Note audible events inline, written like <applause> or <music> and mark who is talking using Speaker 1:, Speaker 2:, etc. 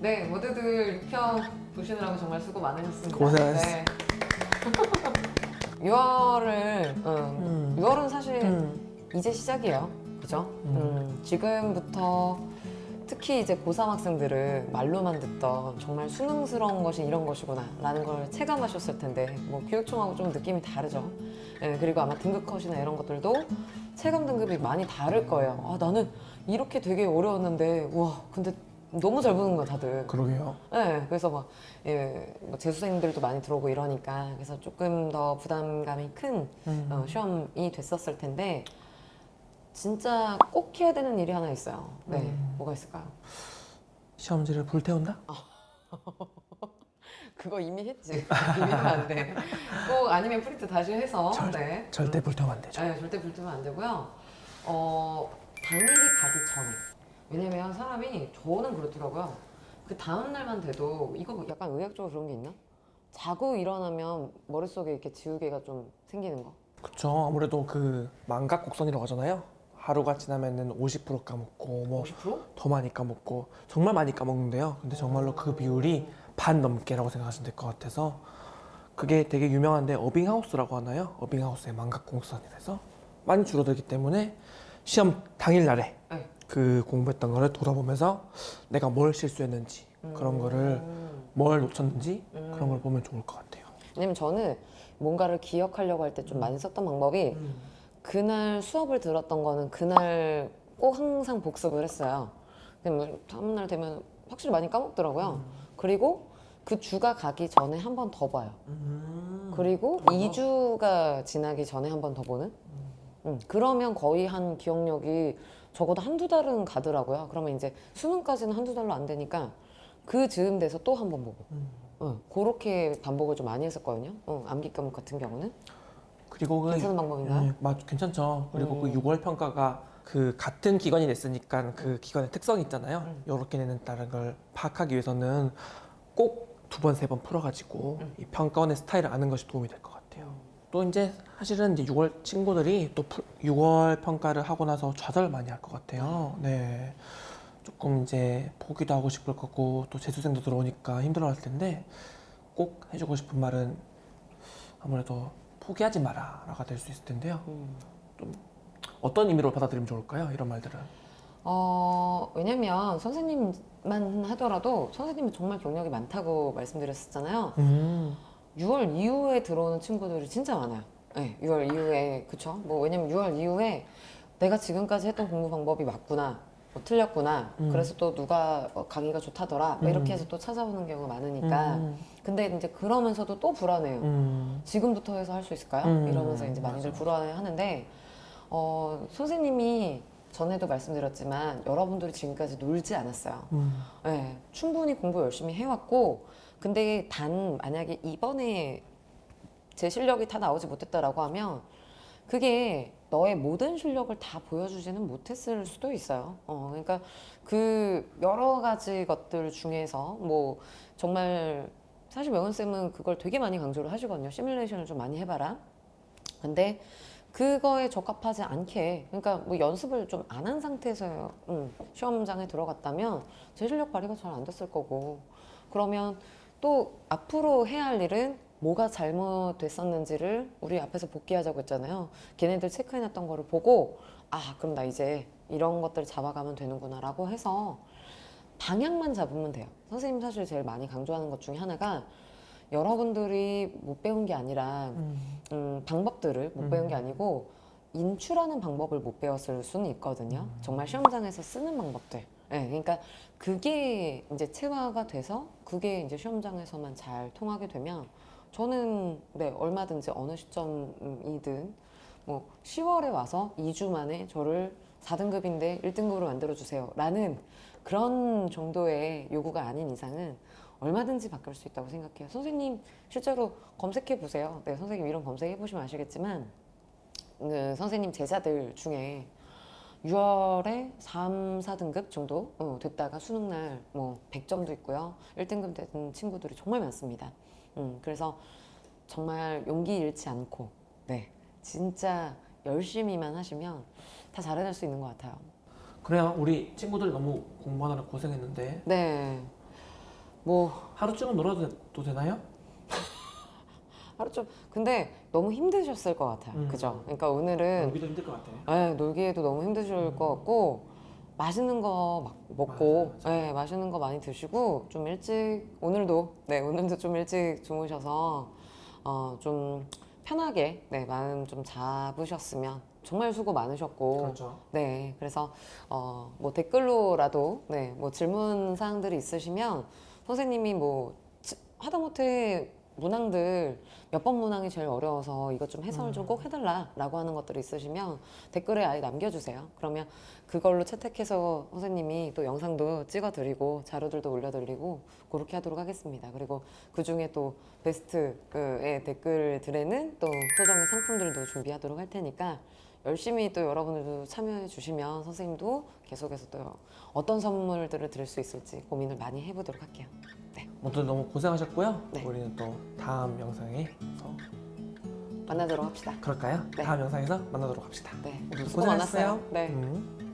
Speaker 1: 네, 모두들 6편 보시느라고 정말 수고 많으셨습니다.
Speaker 2: 고생하셨어요.
Speaker 1: 네. <laughs> 6월을, 음,
Speaker 2: 음.
Speaker 1: 6월은 사실
Speaker 2: 음.
Speaker 1: 이제 시작이에요. 그죠? 음, 지금부터 특히 이제 고3 학생들은 말로만 듣던 정말 수능스러운 것이 이런 것이구나 라는 걸 체감하셨을 텐데 뭐 교육청하고 좀 느낌이 다르죠. 예, 그리고 아마 등급 컷이나 이런 것들도 체감 등급이 많이 다를 거예요. 아, 나는 이렇게 되게 어려웠는데 와 근데 너무 잘 보는 거야 다들.
Speaker 2: 그러게요.
Speaker 1: 네, 그래서 막, 예, 뭐 재수생들도 많이 들어오고 이러니까, 그래서 조금 더 부담감이 큰
Speaker 2: 음.
Speaker 1: 어, 시험이 됐었을 텐데, 진짜 꼭 해야 되는 일이 하나 있어요. 네,
Speaker 2: 음.
Speaker 1: 뭐가 있을까요?
Speaker 2: 시험지를 불태운다? <laughs>
Speaker 1: 그거 이미 했지. 이미 하면 안 돼. 꼭 아니면 프린트 다시 해서,
Speaker 2: 절-
Speaker 1: 네.
Speaker 2: 절대 불태우면 안 되죠.
Speaker 1: 네, 절대 불뜨면 안 되고요. 어, 당일이. 왜냐면 사람이, 저는 그렇더라고요. 그 다음 날만 돼도, 이거 뭐 약간 의학적으로 그런 게 있나? 자고 일어나면 머릿속에 이렇게 지우개가 좀 생기는 거.
Speaker 2: 그쵸. 아무래도 그 망각 곡선이라고 하잖아요. 하루가 지나면은 50% 까먹고 뭐
Speaker 1: 50%?
Speaker 2: 더 많이 까먹고 정말 많이 까먹는데요. 근데 정말로 그 비율이 반 넘게라고 생각하시면 될 것 같아서 그게 되게 유명한데 어빙하우스라고 하나요? 어빙하우스의 망각 곡선이라서 많이 줄어들기 때문에 시험 당일 날에
Speaker 1: 네.
Speaker 2: 그 공부했던 거를 돌아보면서 내가 뭘 실수했는지 그런 거를
Speaker 1: 음.
Speaker 2: 뭘 놓쳤는지
Speaker 1: 음.
Speaker 2: 그런 걸 보면 좋을 것 같아요.
Speaker 1: 왜냐면 저는 뭔가를 기억하려고 할 때 좀 많이 썼던 방법이 그날 수업을 들었던 거는 그날 꼭 항상 복습을 했어요. 근데 뭐 다음날 되면 확실히 많이 까먹더라고요. 그리고 그 주가 가기 전에 한 번 더 봐요.
Speaker 2: 음.
Speaker 1: 그리고
Speaker 2: 어.
Speaker 1: 2주가 지나기 전에 한 번 더 보는? 음, 그러면 거의 한 기억력이 적어도 한두 달은 가더라고요. 그러면 이제 수능까지는 한두 달로 안 되니까 그 즈음 돼서 또 한 번 보고.
Speaker 2: 음.
Speaker 1: 어, 그렇게 반복을 좀 많이 했었거든요. 어, 암기 과목 같은 경우는.
Speaker 2: 그리고 그
Speaker 1: 괜찮은 방법인가요?
Speaker 2: 네, 맞 괜찮죠. 그리고
Speaker 1: 음.
Speaker 2: 그 6월 평가가 그 같은 기관이 냈으니까 그 기관의 특성이 있잖아요.
Speaker 1: 음.
Speaker 2: 이렇게 내는다는 걸 파악하기 위해서는 꼭 두 번, 세 번 풀어가지고
Speaker 1: 음.
Speaker 2: 이 평가원의 스타일을 아는 것이 도움이 될 것 같아요. 또 이제 사실은 이제 6월 친구들이 또 푸- 6월 평가를 하고 나서 좌절 많이 할 것 같아요. 네. 조금 이제 포기도 하고 싶을 거고 또 재수생도 들어오니까 힘들어 할 텐데 꼭 해주고 싶은 말은 아무래도 포기하지 마라가 될 수 있을 텐데요.
Speaker 1: 음.
Speaker 2: 어떤 의미로 받아들이면 좋을까요? 이런 말들은.
Speaker 1: 어, 왜냐면 선생님만 하더라도 선생님이 정말 경력이 많다고 말씀드렸었잖아요.
Speaker 2: 음.
Speaker 1: 6월 이후에 들어오는 친구들이 진짜 많아요. 네, 6월 이후에 그쵸? 뭐 왜냐면 6월 이후에 내가 지금까지 했던 공부 방법이 맞구나, 뭐 틀렸구나.
Speaker 2: 음.
Speaker 1: 그래서 또 누가 어, 강의가 좋다더라. 뭐 이렇게
Speaker 2: 음.
Speaker 1: 해서 또 찾아오는 경우가 많으니까.
Speaker 2: 음.
Speaker 1: 근데 이제 그러면서도 또 불안해요.
Speaker 2: 음.
Speaker 1: 지금부터 해서 할 수 있을까요?
Speaker 2: 음,
Speaker 1: 이러면서 이제 많이들
Speaker 2: 맞아.
Speaker 1: 불안해 하는데 어, 선생님이 전에도 말씀드렸지만 여러분들이 지금까지 놀지 않았어요.
Speaker 2: 음.
Speaker 1: 네, 충분히 공부 열심히 해왔고 근데 단 만약에 이번에 제 실력이 다 나오지 못했다라고 하면 그게 너의 모든 실력을 다 보여주지는 못했을 수도 있어요. 어, 그러니까 그 여러 가지 것들 중에서 뭐 정말 사실 명은 쌤은 그걸 되게 많이 강조를 하시거든요. 시뮬레이션을 좀 많이 해봐라. 근데 그거에 적합하지 않게 그러니까 뭐 연습을 좀 안 한 상태에서 음, 시험장에 들어갔다면 제 실력 발휘가 잘 안 됐을 거고 그러면 또 앞으로 해야 할 일은 뭐가 잘못됐었는지를 우리 앞에서 복귀하자고 했잖아요. 걔네들 체크해놨던 거를 보고 아 그럼 나 이제 이런 것들을 잡아가면 되는구나 라고 해서 방향만 잡으면 돼요. 선생님 사실 제일 많이 강조하는 것 중에 하나가 여러분들이 못 배운 게 아니라
Speaker 2: 음.
Speaker 1: 음, 방법들을 못 배운 게 아니고 인출하는 방법을 못 배웠을 수는 있거든요.
Speaker 2: 음.
Speaker 1: 정말 시험장에서 쓰는 방법들. 네, 그러니까 그게 이제 체화가 돼서 그게 이제 시험장에서만 잘 통하게 되면 저는 네 얼마든지 어느 시점이든 뭐 10월에 와서 2주 만에 저를 4등급인데 1등급으로 만들어 주세요. 라는 그런 정도의 요구가 아닌 이상은 얼마든지 바뀔 수 있다고 생각해요. 선생님 실제로 검색해 보세요. 네, 선생님 이런 검색해 보시면 아시겠지만 그 선생님 제자들 중에 6월에 3, 4등급 정도 어, 됐다가 수능날 뭐 100점도 있고요. 1등급 된 친구들이 정말 많습니다. 음, 그래서 정말 용기 잃지 않고 네, 진짜 열심히만 하시면 다 잘해낼 수 있는 것 같아요.
Speaker 2: 그래야 우리 친구들 너무 공부하느라 고생했는데
Speaker 1: 네. 뭐
Speaker 2: 하루쯤은 놀아도 도 되나요?
Speaker 1: 하루 좀 근데 너무 힘드셨을 것 같아요.
Speaker 2: 음.
Speaker 1: 그죠? 그러니까 오늘은
Speaker 2: 놀기도 힘들 것 같아요.
Speaker 1: 네, 놀기에도 너무 힘드실 것 같고 맛있는 거 막 먹고
Speaker 2: 맞아요,
Speaker 1: 네, 맛있는 거 많이 드시고 좀 일찍 오늘도 네 오늘도 좀 일찍 주무셔서 어, 좀 편하게 네, 마음 좀 잡으셨으면 정말 수고 많으셨고
Speaker 2: 그렇죠.
Speaker 1: 네 그래서 어, 뭐 댓글로라도 네, 뭐 질문 사항들이 있으시면 선생님이 뭐 지- 하다못해 문항들 몇 번 문항이 제일 어려워서 이것 좀 해설 좀 꼭 해달라라고 하는 것들이 있으시면 댓글에 아예 남겨주세요. 그러면 그걸로 채택해서 선생님이 또 영상도 찍어드리고 자료들도 올려드리고 그렇게 하도록 하겠습니다. 그리고 그 중에 또 베스트의 댓글들에는 또 소정의 상품들도 준비하도록 할 테니까 열심히 또 여러분들도 참여해 주시면 선생님도 계속해서 또 어떤 선물들을 드릴 수 있을지 고민을 많이 해보도록 할게요. 네,
Speaker 2: 모두 너무 고생하셨고요.
Speaker 1: 네.
Speaker 2: 우리는 또 다음 영상에서
Speaker 1: 만나도록 합시다.
Speaker 2: 그럴까요?
Speaker 1: 네.
Speaker 2: 다음 영상에서 만나도록 합시다.
Speaker 1: 네,
Speaker 2: 모두
Speaker 1: 수고.
Speaker 2: 고생하셨어요.
Speaker 1: 네.
Speaker 2: 음.